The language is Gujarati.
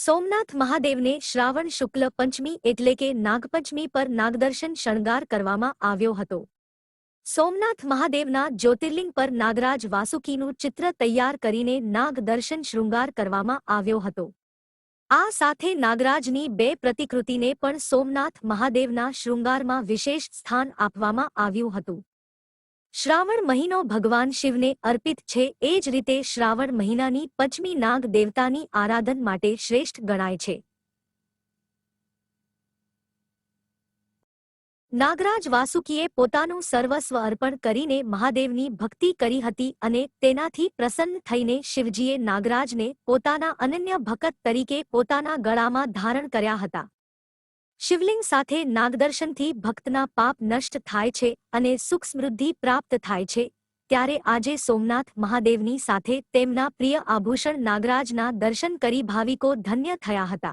સોમનાથ મહાદેવને શ્રાવણ શુક્લ પંચમી એટલે કે નાગપંચમી પર નાગદર્શન શણગાર કરવામાં આવ્યો હતો. સોમનાથ મહાદેવના જ્યોતિર્લિંગ પર નાગરાજ વાસુકીનું ચિત્ર તૈયાર કરીને નાગદર્શન શૃંગાર કરવામાં આવ્યો હતો. આ સાથે નાગરાજની બે પ્રતિકૃતિને પણ સોમનાથ મહાદેવના શૃંગારમાં વિશેષ સ્થાન આપવામાં આવ્યું હતું. શ્રાવણ મહિનો ભગવાન શિવને અર્પિત છે, એ જ રીતે શ્રાવણ મહિનાની પંચમી નાગ દેવતાની આરાધન માટે શ્રેષ્ઠ ગણાય છે. નાગરાજ વાસુકીએ પોતાનું સર્વસ્વ અર્પણ કરીને મહાદેવની ભક્તિ કરી હતી અને તેનાથી પ્રસન્ન થઈને શિવજીએ નાગરાજને પોતાના અનન્ય ભક્ત તરીકે પોતાના ગળામાં ધારણ કર્યા હતા. શિવલિંગ સાથે નાગદર્શનથી ભક્તના પાપ નષ્ટ થાય છે અને સુખ સમૃદ્ધિ પ્રાપ્ત થાય છે. ત્યારે આજે સોમનાથ મહાદેવની સાથે તેમના પ્રિય આભૂષણ નાગરાજના દર્શન કરી ભાવિકો ધન્ય થયા હતા.